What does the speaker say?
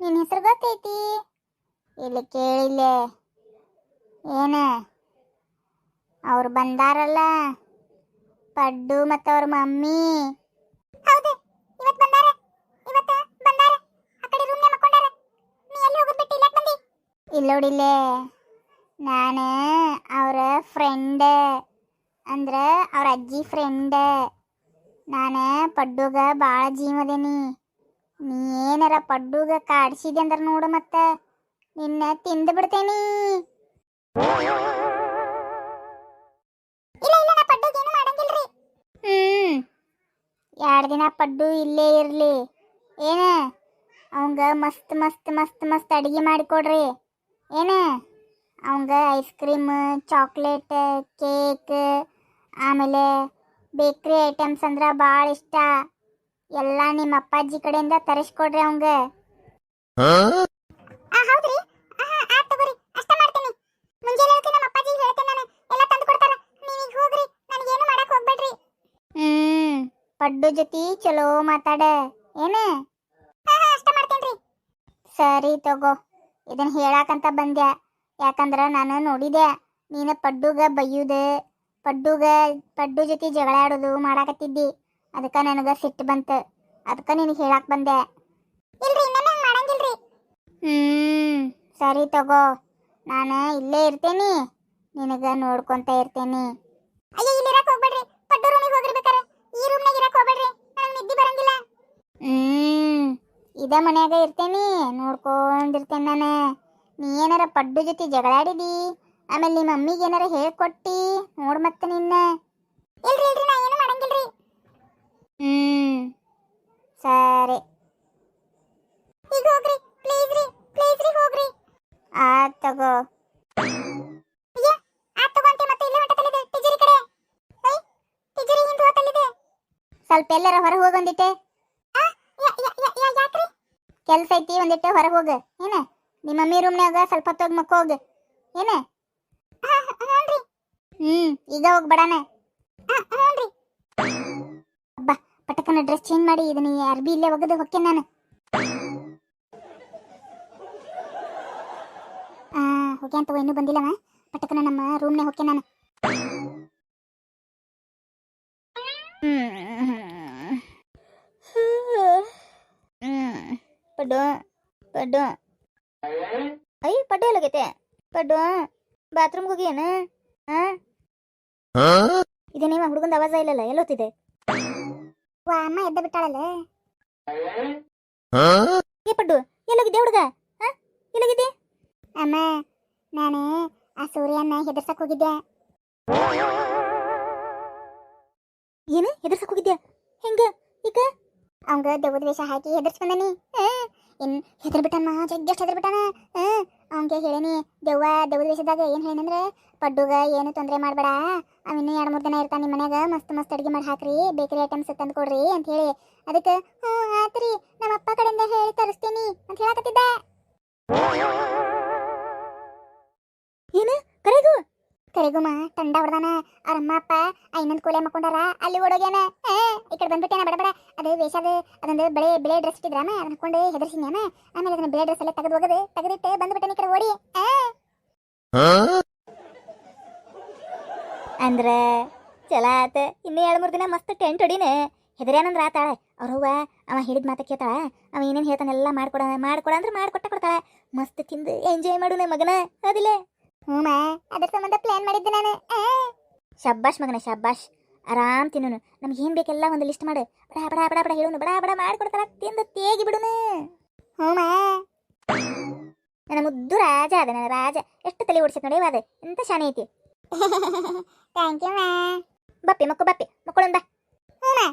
ನಿನ್ ಹೆಸರು ಗೊತ್ತೈತಿ. ಇಲ್ಲಿ ಕೇಳಿಲ್ಲ. ಏನ? ಅವ್ರು ಬಂದಾರಲ್ಲ. ಪಡ್ಡು ಮತ್ತ ಅವ್ರ ಮಮ್ಮಿ. ಹೌದು ನಾನೇ ಅವ್ರ ನೀ ಬಂದಿ? ನಾನು ಅವರ ಫ್ರೆಂಡ್ ಅಂದ್ರೆ ಅವ್ರ ಅಜ್ಜಿ ಫ್ರೆಂಡ್ ನಾನು ಪಡ್ಡುಗ ಭಾಳ ಜೀವದೇನಿ. ನೀ ಏನಾರ ಪಡ್ಡುಗ ಕಾಡ್ಸಿದೆ ಅಂದ್ರೆ ನೋಡು ಮತ್ತೆ. ನಿನ್ನ ತಿಂದು ಬಿಡ್ತೇನಿ. ಹ್ಮ್ ಎರಡು ದಿನ ಪಡ್ಡು ಇಲ್ಲೇ ಇರಲಿ. ಏನ, ಅವಂಗ ಮಸ್ತ್ ಮಸ್ತ್ ಮಸ್ತ್ ಮಸ್ತ್ ಅಡಿಗೆ ಮಾಡಿಕೊಡ್ರಿ ಏನ, ಅವಂಗ ಐಸ್ ಕ್ರೀಮ್, ಚಾಕ್ಲೇಟ್, ಕೇಕ್, ಆಮೇಲೆ ಬೇಕ್ರಿ ಐಟಮ್ಸ್ ಅಂದ್ರೆ ಬಾಳ ಇಷ್ಟ. ಎಲ್ಲ ನಿಮ್ಮ ಅಪ್ಪಾಜಿ ಕಡೆಯಿಂದ ತರಿಸ್ಕೊಡ್ರಿ ಅವಂಗ. ಹೌದ್ರಿ. ಆತ್ ತಗೋರಿ. ಅಷ್ಟ ಮಾಡ್ತೀನಿ. ಮುಂಜಾನೆ ಹೇಳ್ತೀನಿ ನಮ್ಮ ಅಪ್ಪಾಜಿ ಹೇಳ್ತೇನೆ ನಾನು. ಎಲ್ಲ ತಂದು ಕೊಡ್ತಾರ. ನೀವೀಗ ಹೋಗ್ರಿ. ನನಗೇನು ಮಾಡಕ್ ಹೋಗ್ಬೇಡ್ರಿ. ಹ್ಮ್ ಪಡ್ಡು ಜೊತಿ ಚಲೋ ಮಾತಾಡ. ಏನ? ಅಷ್ಟ ಮಾಡ್ತೇನ್ರಿ. ಸರಿ ತಗೋ. ಇದನ್ನ ಹೇಳಾಕಂತ ಬಂದ್ಯಾ. ಯಾಕಂದ್ರ ನಾನು ನೋಡಿದೆ. ನೀನು ಪಡ್ಡುಗ ಬೈಯುದು ಪಡ್ಡುಗ, ಪಡ್ಡು ಜೊತೆ ಜಗಳ ಆಡೋದು ಮಾಡಾಕತ್ತಿದ್ದಿ. ಅದಕ್ಕೆ ನನಗೆ ಸಿಟ್ಟು ಬಂತು. ಅದಕ್ಕೆ ನಿನಗೆ ಹೇಳಾಕ್ ಬಂದೆ. ಇಲ್ರಿ ಇನ್ನೊಮ್ಮೆ ಮಾಡಂಗಿಲ್ರಿ. ಹ್ಮ್, ಸರಿ ತಗೋ. ನಾನು ಇಲ್ಲೇ ಇರ್ತೇನಿ. ನಿನಗ ನೋಡ್ಕೊಂತ ಇರ್ತೇನಿ. ಅಯ್ಯೋ, ಇಲ್ಲಿ ಇರಕ್ಕೆ ಹೋಗ್ಬೇಡ್ರಿ. ಪಡ್ಡು ರೂಮಿಗೆ ಹೋಗ್ರಿ ಬೇಕಾರೆ ಈ ರೂಮ್ನಾಗ ಇರಕ್ಕೆ ಹೋಗ್ಬೇಡ್ರಿ. ನನಗೆ ನಿದ್ದೆ ಬರಂಗಿಲ್ಲ. ಹ್ಮ್, ಇದ ಮನ್ಯಾಗ ಇರ್ತೇನಿ. ನೋಡ್ಕೊಂಡಿರ್ತೇನೆ ನಾನು. ನೀ ಏನಾರ ಪಡ್ಡು ಜೊತೆ ಜಗಳಾಡಿದಿ ಆಮೇಲೆ ನಿಮ್ಮ ಮಮ್ಮಿಗೆ ಏನಾರ ಹೇಳ್ಕೊಟ್ಟಿ ನೋಡ್ ಮತ್ತೆ ನಿನ್ನ. ಇಲ್ರಿ ಇಲ್ರಿ ನಾ ಏನು ಮಾಡಂಗಿಲ್ರಿ. ಹ್ಮ್ ಸರಿ. ಈಗ ಹೋಗ್ರಿ ಪ್ಲೀಸ್ ರೀ ಪ್ಲೀಸ್ ರೀ ಹೋಗ್ರಿ. ಆ ತಗೋ. ಸ್ವಲ್ಪ ಎಲ್ಲರ ಹೊರಗೆ ಹೋಗಂದಿಟ್ಟೆ ಒಂದಿಟ್ಟೆ. ಕೆಲ್ಸ ಐತಿ ಒಂದಿಟ್ಟೆ ಹೊರಗೆ ಹೋಗ. ಏನ? ನಿಮ್ಮ ಮಮ್ಮಿ ರೂಮ್ನ್ಯಾಗ ಸ್ವಲ್ಪ ಹೊತ್ತೋಗಿ ಮಕ್ಕ ಹೋಗ ಏನ? ಹ್ಮ್ ಈಗ ಹೋಗ್ ಬಡಾನ ಅಬ್ಬಾ, ಪಟಕನ ಡ್ರೆಸ್ ಚೇಂಜ್ ಮಾಡಿ ಇದನ್ನ ಅರ್ಬಿ ಇಲ್ಲೇ ಒಗದು ಹೊಕ್ಕೆ ನಾನು. ಆ ಹೋಗ್ಯಾನ್ ಅಂತ ಇನ್ನೂ ಬಂದಿಲ್ಲವ ಪಟಕನ ನಮ್ಮ ರೂಮ್ನೇ ಹೊಕ್ಕೆ ನಾನು. ಪಡ್ಡು ಪಡ್ಡು. ಅಯ್ಯ, ಪಡ್ಡು ಎಲ್ಲೋಗೈತೆ. ಪಡ್ಡು. ಬಾತ್ರೂಮ್ಗೆ ಹೋಗಿಯೇನ ಹಾ? ಇದೇನೇವ ಹುಡುಗಂದ ಅವಾಜ ಇಲ್ಲಲ್ಲ ಎಲ್ಲೋತಿದೆ ವಾ ಅಮ್ಮ ಎದ್ದ ಬಿಟ್ಟಾಳಲ್ಲ? ಏ ಪಡ್ಡು ಎಲ್ಲೋಗಿದ್ದೆ ಹುಡುಗ? ಎಲ್ಲೋಗಿದ್ದೆ? ಅಮ್ಮ ನಾನು ಆ ಸೂರ್ಯನ ಹೆದರ್ಸಕ್ ಹೋಗಿದ್ದೆ. ಏನು ಹೆದರ್ಸಕ್ ಹೋಗಿದ್ದೆ ಹೆಂಗ ಈಗ? ಅವಂಗ ದೆವ್ವದ ವೇಷ ಹಾಕಿ ಹೆದರ್ಸ್ಕೊಂಡನಿ. ಇನ್ ಹೆದರ್ ಬಿಟ್ಟಾನ ಜಗ್ಗಷ್ಟು ಹೆದರ್ ಬಿಟ್ಟಾನ ಅವಂಗೆ ಹೇಳೇನಿ, ದೆವ್ವ, ದೆವ್ವದ ವೇಷದಾಗ ಏನು ಹೇಳಿನಂದ್ರೆ ಪಡ್ಡುಗ ಏನು ತೊಂದರೆ ಮಾಡಬೇಡ. ಅವ ಇನ್ನೂ ಎರಡು ಮೂರು ದಿನ ಇರ್ತಾನೆ ನಿಮ್ಮ ಮನ್ಯಾಗ, ಮಸ್ತ್ ಮಸ್ತ್ ಅಡುಗೆ ಮಾಡಿ ಹಾಕ್ರಿ, ಬೇಕರಿ ಐಟಮ್ಸ್ ತಂದು ಕೊಡ್ರಿ ಅಂತ ಹೇಳಿ. ಅದಕ್ಕೆ, ಹ್ಞೂ, ಆತ್ರಿ ನಮ್ಮ ಅಪ್ಪ ಕಡೆಯಿಂದ ಹೇಳಿ ತರಿಸ್ತೀನಿ ಅಂತ ಹೇಳಕತ್ತಿದ್ದ. ಏನು? ಕರೆಗೂ? ಕರೆಗುಮ ತಂಡ ಹೊಡ್ದಾನ ಅವ್ರ ಅಮ್ಮ ಅಪ್ಪ ಇನ್ನೊಂದು ಕೋಲೆ ಮಕ್ಕೊಂಡಾರ ಅಲ್ಲಿ ಓಡೋಗ್ಯಾನ. ಈ ಕಡೆ ಬಂದ್ಬಿಟ್ಟೇನ ಬಡ ಬಡ. ಅದು ಅದು ಅದೊಂದು ಬೆಳೆ ಬೆಳೆ ಡ್ರೆಸ್ ಇಟ್ಟಿದ್ರಾಮ ಅದನ್ನ ಹಾಕೊಂಡು ಹೆದರ್ಸಿನ್ಯಾಮ ಆಮೇಲೆ ಅದನ್ನ ಬೆಳೆ ಡ್ರೆಸ್ ಎಲ್ಲ ತೆಗೆದು ಹೋಗದು ತೆಗೆದಿಟ್ಟು ಬಂದ್ಬಿಟ್ಟೇನ ಈ ಕಡೆ ಓಡಿ. ಆ. ಅಂದ್ರ ಚಲ ಆತ. ಇನ್ನೂ ಎರಡು ಮೂರು ದಿನ ಮಸ್ತ್ ಟೆಂಟ್ ಹೊಡಿನೆ. ಹೆದರ್ಯಾನಂದ್ರ ಆತಾಳೆ. ಅವ್ರ ಅವ್ವ ಅವ ಹೇಳಿದ ಮಾತ ಕೇಳ್ತಾಳ. ಅವ ಏನೇನು ಹೇಳ್ತಾನೆಲ್ಲ ಮಾಡ್ಕೊಡ ಮಾಡ್ಕೊಡ ಅಂದ್ರೆ ಮಾಡ್ಕೊಟ್ಟ ಕೊಡ್ತಾಳ. ಮಸ್ತ್ ತಿಂದು ಎಂಜಾಯ್ ಮಾಡುನೆ ಮಗನ. ಅದಿಲ್ಲ ಹ್ಞೂ ಅದ್ರ ಸಂಬಂಧ ಪ್ಲಾನ್ ಮಾಡಿದ್ದೆ ನಾನು. ಶಬ್ಬಾಷ್ ಮಗನ ಶಬ್ಬಾಷ್. ಆರಾಮ್ ತಿನ್ನೋನು. ನಮ್ಗೆ ಏನು ಬೇಕೆಲ್ಲ ಒಂದು ಲಿಸ್ಟ್ ಮಾಡು. ಬಡ ಬಡ ಬಡ ಬಡ ಹೇಳೋನು. ಬಡ ಬಡ ಮಾಡ್ಕೊಡ್ತಾರ ತಿಂದು ತೇಗಿ ಬಿಡುನು. ಹ್ಞೂ ನನ್ನ ಮುದ್ದು ರಾಜ ಅದ ನನ್ನ ರಾಜ. ಎಷ್ಟು ತಲೆ ಓಡಿಸತ್ ನೋಡಿ ಅದ ಎಂತ ಶಾನೆ ಐತಿ. ಥ್ಯಾಂಕ್ ಯು ಮಾ ಬಪ್ಪಿ ಮಕ್ಕು ಬಪ್ಪಿ. ಮಕ್ಕಳು ಬಾ. ಹ್ಞೂ